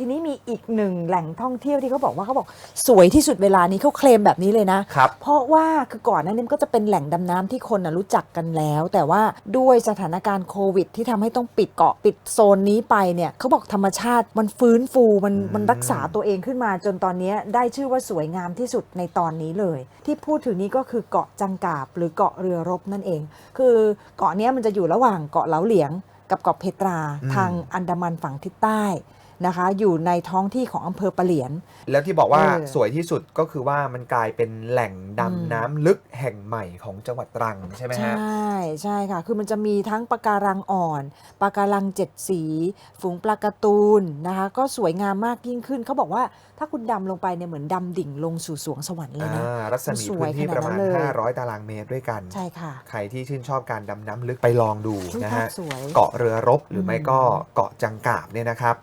ทีนี้มีอีกหนึ่งแหล่งท่องเที่ยวที่เขาบอกว่าเขาบอกสวยที่สุดเวลานี้เขาเคลมแบบนี้เลยนะ ครับ เพราะว่าคือก่อนหนั้นมันก็จะเป็นแหล่งดำน้ำที่คนนะรู้จักกันแล้ว แต่ว่าด้วยสถานการณ์โควิด ที่ทำให้ต้องปิดเกาะปิดโซนนี้ไปเนี่ยเขาบอกธรรมชาติมันฟื้นฟูมันอืม มันรักษาตัวเองขึ้นมา จนตอนนี้ได้ชื่อว่าสวยงามที่สุดในตอนนี้เลย ที่พูดถึงนี้ก็คือเกาะจังกาบ หรือเกาะเรือรบนั่นเอง คือเกาะเนี้ยมันจะอยู่ระหว่างเกาะเหลาเหลียง กับเกาะเพตราอืม ทางอันดามันฝั่งทิศใต้ นะคะ อยู่ในท้องที่ของอำเภอปะเหลียน แล้วที่บอกว่าเออ สวยที่สุดก็คือว่ามันกลายเป็นแหล่งอืมดำน้ำลึกแห่งใหม่ของจังหวัดตรังใช่ไหมใชฮะ่ใช่ค่ะ คือมันจะมีทั้งปะการังอ่อนปะการังเจ็ดสี ฝูงปลาการ์ตูนนะคะ ก็สวยงามมากยิ่งขึ้น เขาบอกว่าถ้าคุณดำลงไปเนี่ยเหมือนดำดิ่งลงสู่สวงสวรรค์เลยนะ อ่ารัศมีสวยพื้นที่ขนาดประมาณนั้นเลย 500 ตารางเมตรด้วยกัน ใช่ค่ะใครที่ชื่นชอบการดำน้ำลึกไปลองดูรูปนะภาฮะพสวย เกาะเรือรบหรือไม่อืมก็เกาะจังกาบเนี่ยนะครับ